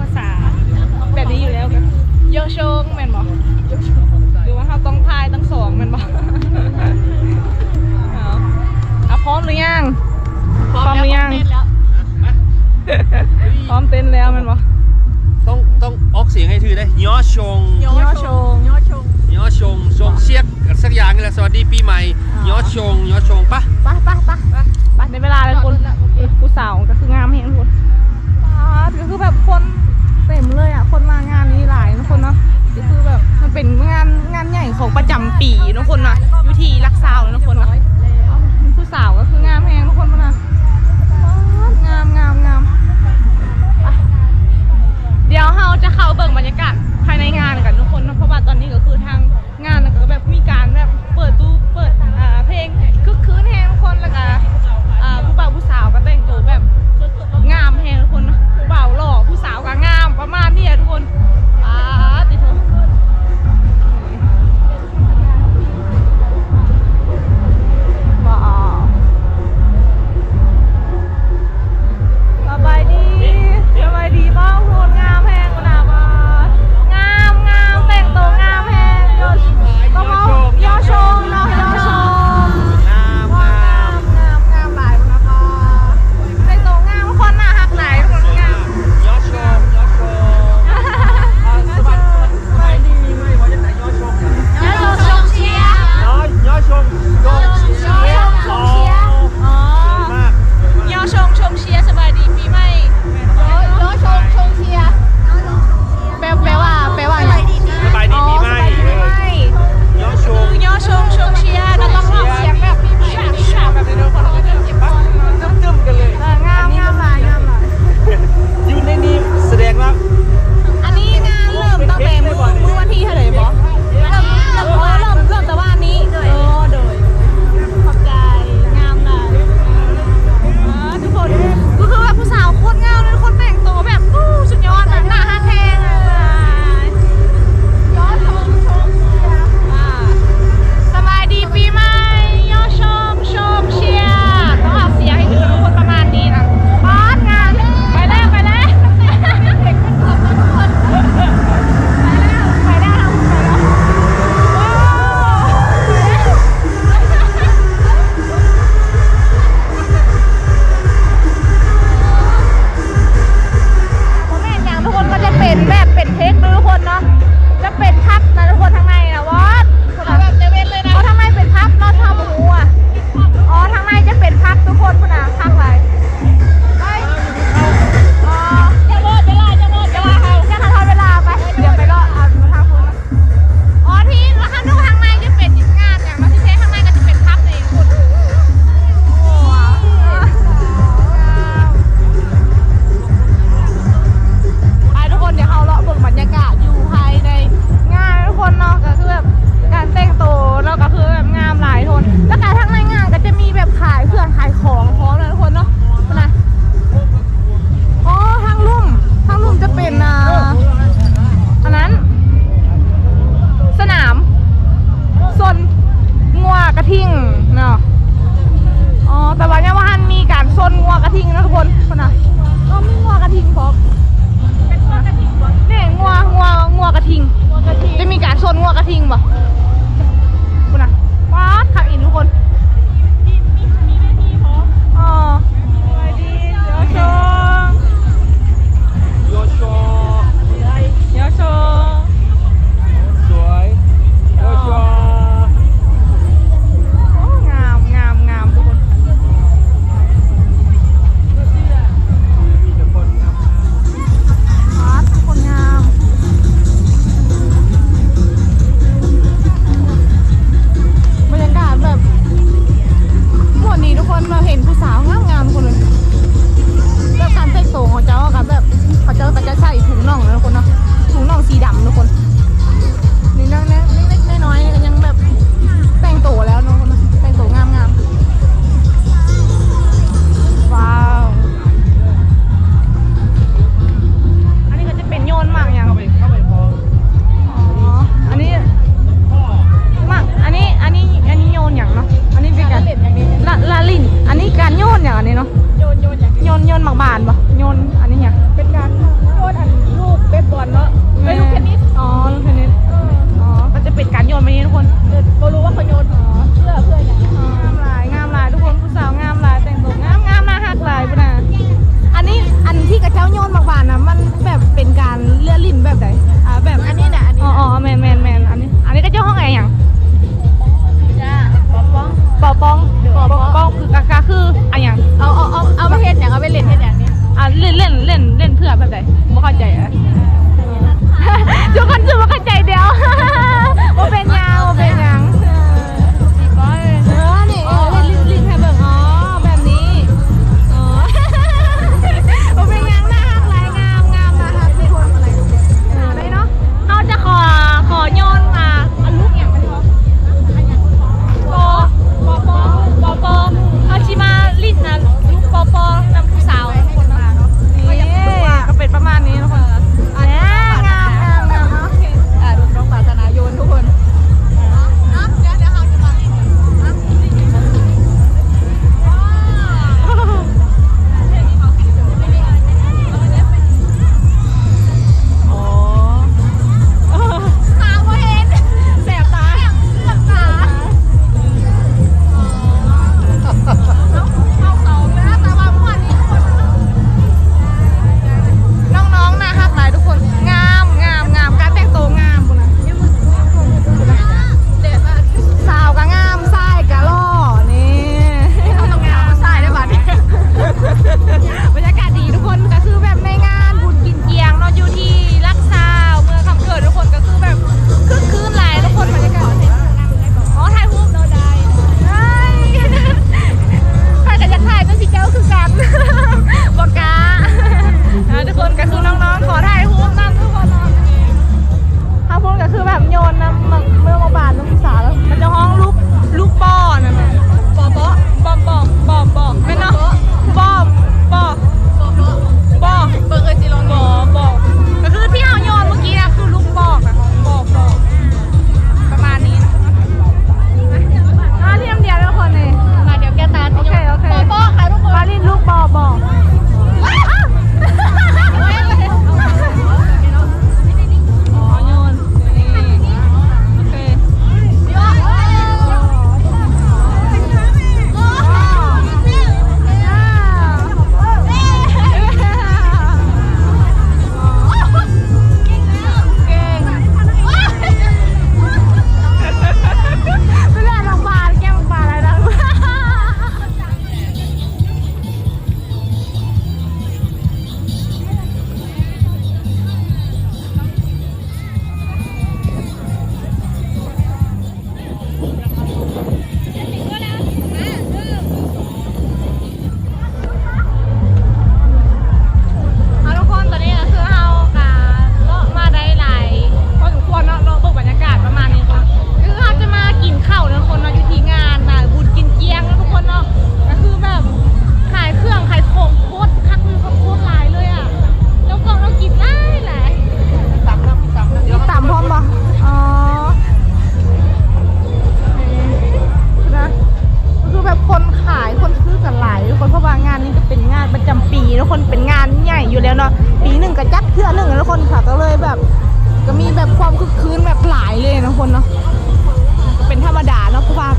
ภาษา แบบนี้อยู่แล้วกันโยชงแมนบอกหรือว่าเขาต้องพายต้องสองแมนบอเอาพร้อมหรือยังพร้อมหรือยังพร้อมเต้นแล้วแมนบอกต้องต้องออกเสียงให้ถือได้ยอชงยอชงยอชงยอชงชงเชียกสักอย่างนี่แหละสวัสดีปีใหม่ยอชงยอชงปะปะปะปะปะในเวลาเลยคุณกูสาวก็คืองามเห็นคน ก็คือแบบคนเต็มเลยอะ คนมางานนี้หลายทุกคนเนาะก็คือแบบมันเป็นงานงานใหญ่ของประจำปีทุกคนนะอยู่ที่รักสาวนะทุกคนนะผู้สาวก็คืองามแฮงทุกคนนะป๊าดงามงามงามไปเดี๋ยวเราจะเข้าเบิ่งบรรยากาศ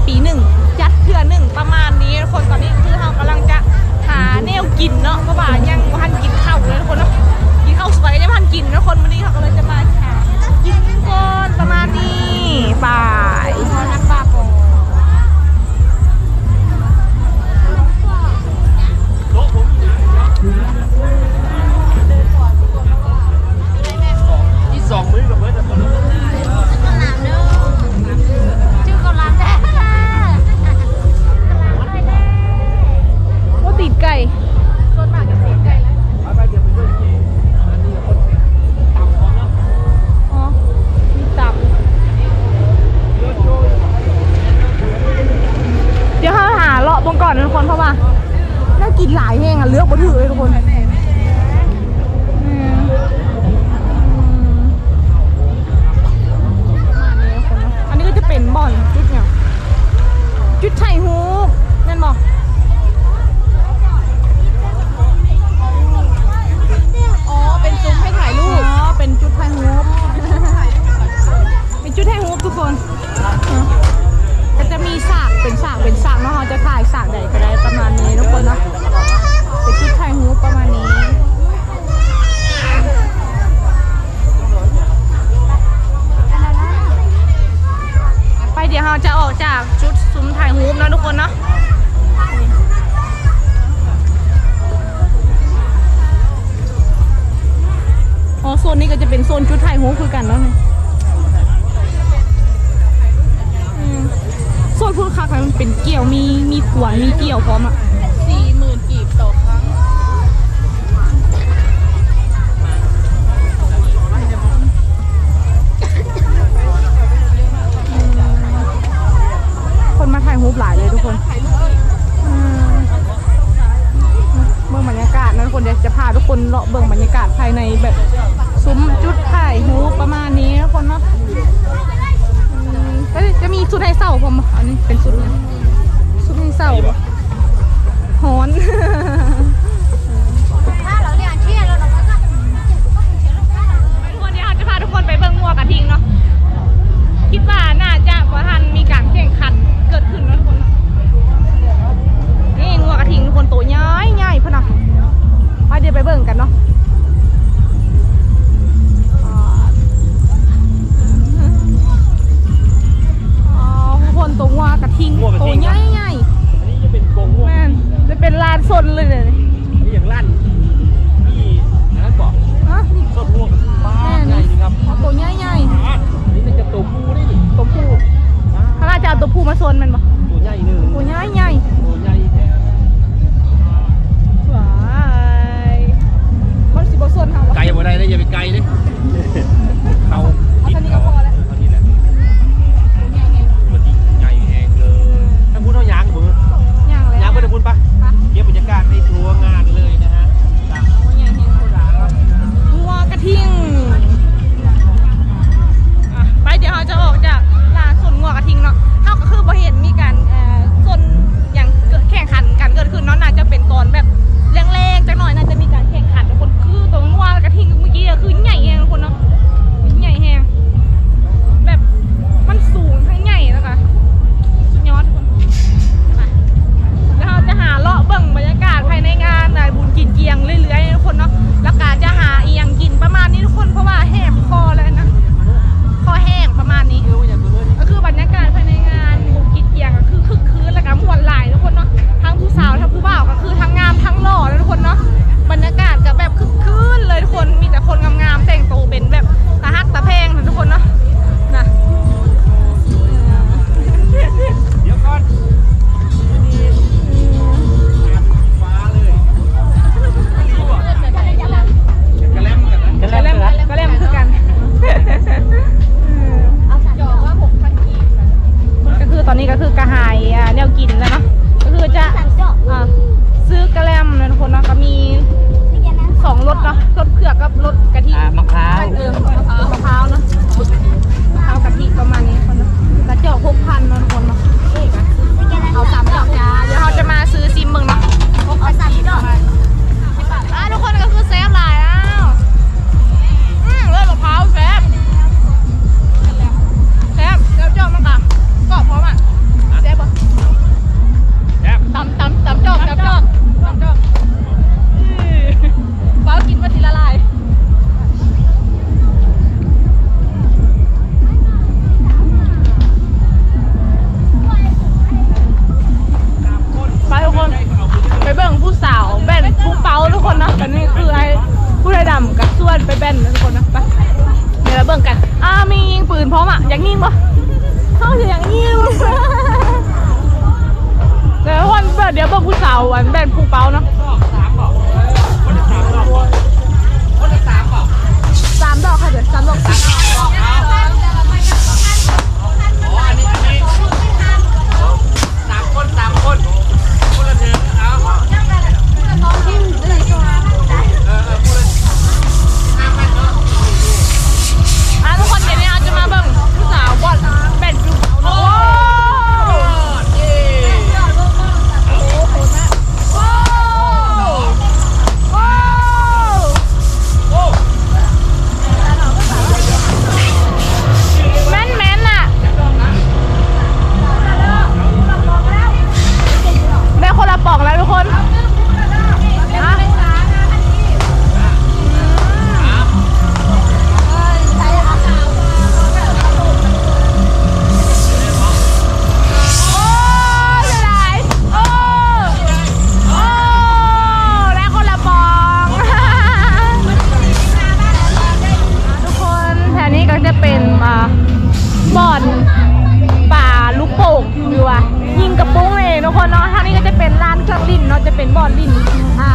ปีหนึ่งจัดเทื่อหนึ่งประมาณนี้ทุกคนตอนนี้คือเรากำลังจะหาแนวกินเนาะเพราะว่ายังบ่ทันกินข้าวเลยทุกคนเนาะกินข้าวสวยยังบ่ทันกินนะทุกคนวันนี้เขาก็เลยจะมาหากินก่อนประมาณนี้บายนักบาปที่สองมื้อ มีขวานมีเกี่ยวพร้อมอะสี่หมื่นกีบต่อครั้งคนมาถ่ายรูปหลายเลยทุกคนถ่ายรูปอีกอืมเบิ่งบรรยากาศนะทุกคนเดี๋ยวจะพาทุกคนเลาะเบิ่งบรรยากาศภายในแบบซุ้มจุดถ่ายรูปประมาณนี้นะทุกคนเนาะก็จะมีชุดไทยเศร้าผมอันนี้เป็นชุดเนี่ยชุดไทย เศร้าฮ้อนทุกคนเดี๋ยวเราจะพาทุกคนไปเบิ่งงัวกระทิงเนาะ คิดว่าน่าจะว่าทันมีการแข่งขันเกิดขึ้นนะทุกคนเนาะนี่งัวกระทิงทุกคนตัวใหญ่ใหญ่พะนะไปเดี๋ยวไปเบิ่งกันเนาะอ่าอ๋อทุกคนตัวงัวกระทิงตัวใหญ่ใหญ่อันนี้ จะเป็นกรงง่วงแม่เป็นลานสนเลยเนี่ย กินแล้วเนาะก็คือจะซื้อกระแลมนะทุกคนเนาะก็มีสองรสเนาะรสเผือกกับรสกะทิมะพร้าว เป็นบอลลินอ่า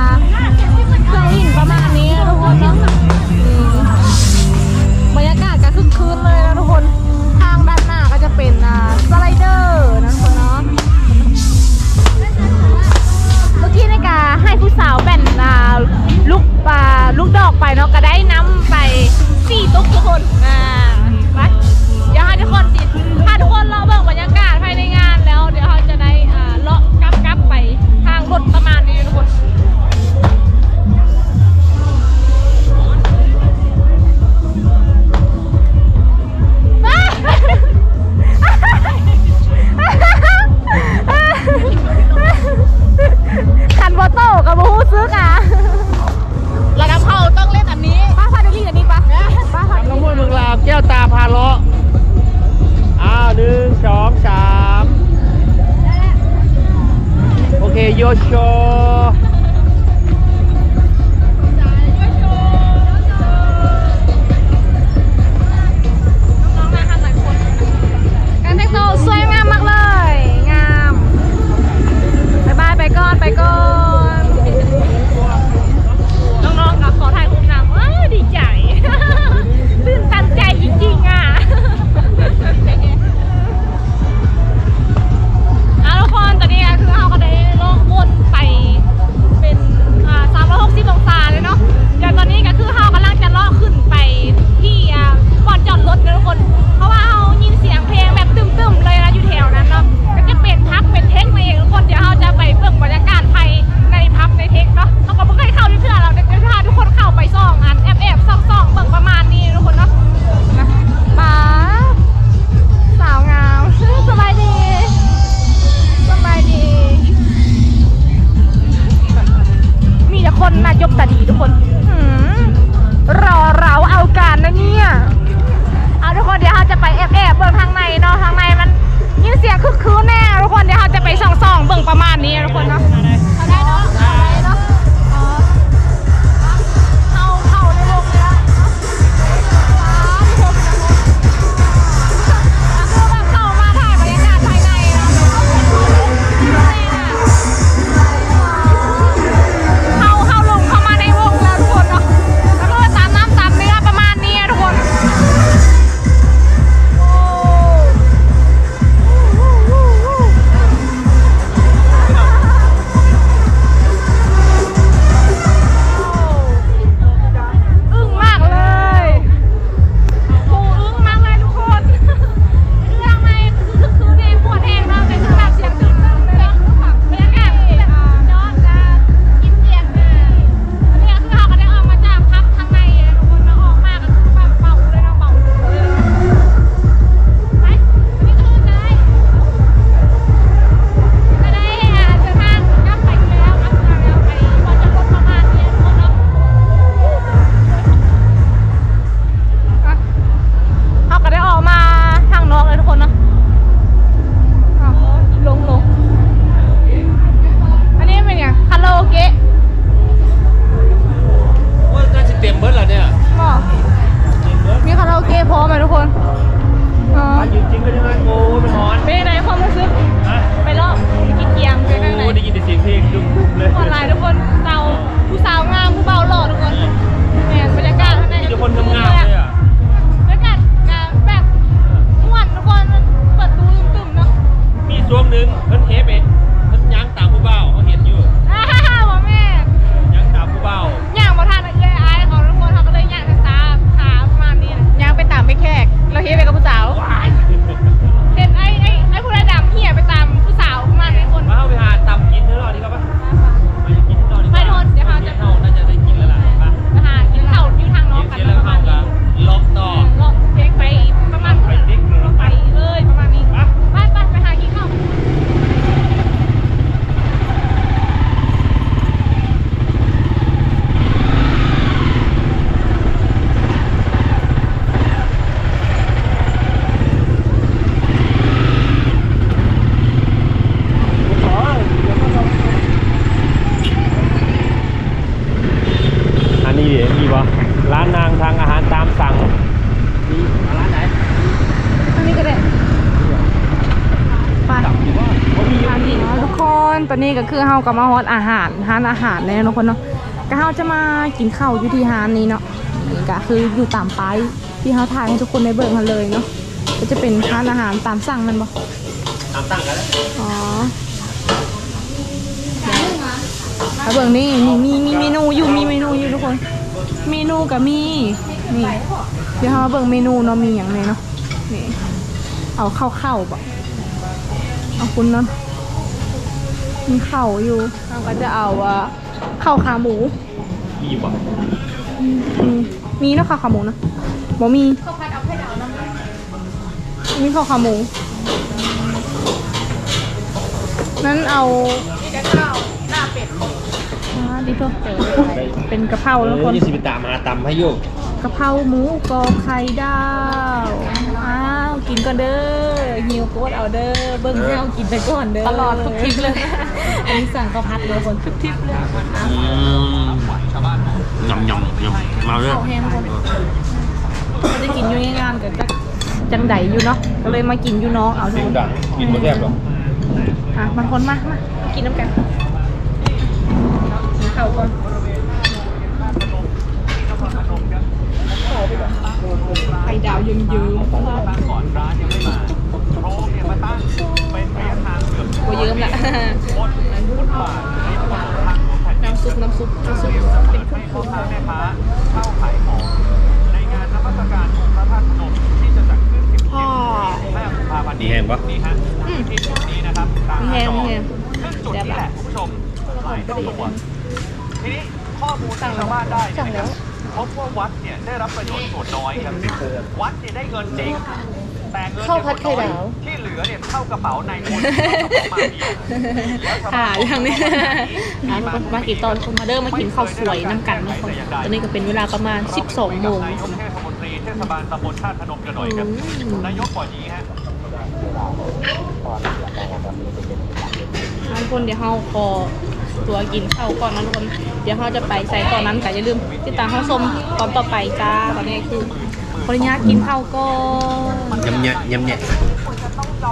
เครื่องลินประมาณนี้ทุกคนเนาะบรรยากาศก็คึกคืนเลยนะทุกคนทางด้านหน้าก็จะเป็นสไลเดอร์นะทุกคนเนาะเมื่อกี้ในกาให้ผู้สาวแบ่นลูกปลาลูกดอกไปเนาะก็ได้น้ำไปสี่ตุ๊กทุกคนอ่าไปเดี๋ยวให้ทุกคนติดถ้าทุกคนรอเบิ่งบรรยากาศภายในงาน รถประมาณนี้ คือเฮากับมาฮอดอาหารร้านอาหารเลยนะทุกคนเนาะก็เฮาจะมากินข้าวอยู่ที่ร้านนี้เนาะนี่ก็คืออยู่ตามป้ายที่เฮาถ่ายให้ทุกคนได้เบิ่งกันเลยเนาะก็จะเป็นร้านอาหารตามสั่งแมันบ่ตามสั่งกันแล้วอ๋อถ้าเบิ่งนี่นี่มีมีเมนูอยู่มีเมนูอยู่ทุกคน เมนูก็มีนี่เดี๋ยวเรามาเบิ่งเมนูเนาะมีอย่างไรเนาะนี่เอาข้าวข้าวๆบ่เอาคุณเนาะ มีข้าวอยู่เราก็จะเอาอะข้าวขาหมูมีบ่อืมมีเนาะข้าวขาหมูเนาะบ่มีข้าวผัดเอาไข่ดาวน้ำมีข้าวขาหมูนั้นเอามีแต่ข้าวหน้าเป็ดอ่าดิเพิ่มเจอเป็นกะเพราแล้วคนยี่สิบตามหาตำให้โยกกะเพราหมูกรอบไข่ดาว อ้าว กินก่อนเด้อหิวโคตรเอาเด้อ เบิ้งให้เอากินไปก่อนเด้อ ตลอดทุกทริปเลย อันนี้สั่งข้าวผัดเลยคนทุกทริปเลยอืมยำยำยำมาเลยข้าวแห้งคนไม่ได้กินอยู่ในงานกับจักจังไดอยู่เนาะก็เลยมากินอยู่น้องเอาทุเสีกยงคนดังกินมาแซ่บหรออะบางคนมามากินน้ำกันกินข้าวก่อนไข่ดาวยืนยืนก่อนร้านยังไม่มาโรงเนี่ยมาตั้งเป็นระยะทางเกือบโอ้เยิ้มละ บนฟุตบาทในตลาดทางหลวงแผ่น ดินน้ำซุปน้ำซุปน้ำซุปให้พ่อค้าแม่ค้าเช่าขายของในงานนมัสการองค์พระธาตุพนมที่จะจัดขึ้นที่พ่อ แม่กุมภาพันธ์มีแห้งปะ นี่ฮะที่จุดนี้นะครับตามมีแห้งมีแห้งซึ่งจุดนี้แหละคุณผู้ชมหลายเท่าตัวทีนี้ข้อมูลที่ชาวบ้านได้เนยนะครับพบว่าวัดเนี่ยได้รับประโยชน์ส่วนน้อยครับ วัดเนี่ยได้เงินจริงแต่เงินข้าวผัดไข่ดาว ที่เห ลือเนี่ยเข้ากระเป๋านายทุนเข้ากระเป๋ามาเฟียแล้วชาวบ้อ่านบอกทางนี้มีอะมากี่ตอนคนมาเดิมมากินข้าวสวยน้ำกันทุกคนตอนนี้ก็เป็นเวลาประมาณ 12โมงนายกเทศมนตรีเทศบาลตำบลชาติพนมกันหน่อยครับอืมนายกบอกอย่างนี้ฮะทุกคนเดี๋ยวเราขอตัวกินข้าวก่อนนะทุกคนเดี๋ยวเราจะไปใส่ตอนนั้นแต่อย่าลืมติดตามข้าวส้มตอนต่อไปจ้าตอนนี้คือขออนุญาตกินข้าวก่อนยำแยะย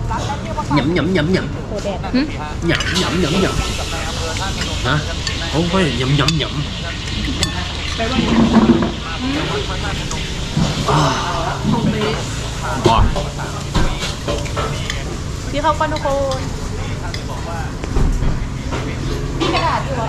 ำแยะยำยำยำยำโคแดดหึยำยำยำยำฮะโอ้ยยำยำยำอ่าอ๋อพี่ข้าวก่อนทุกคนมีกระดาษอยู่เหรอ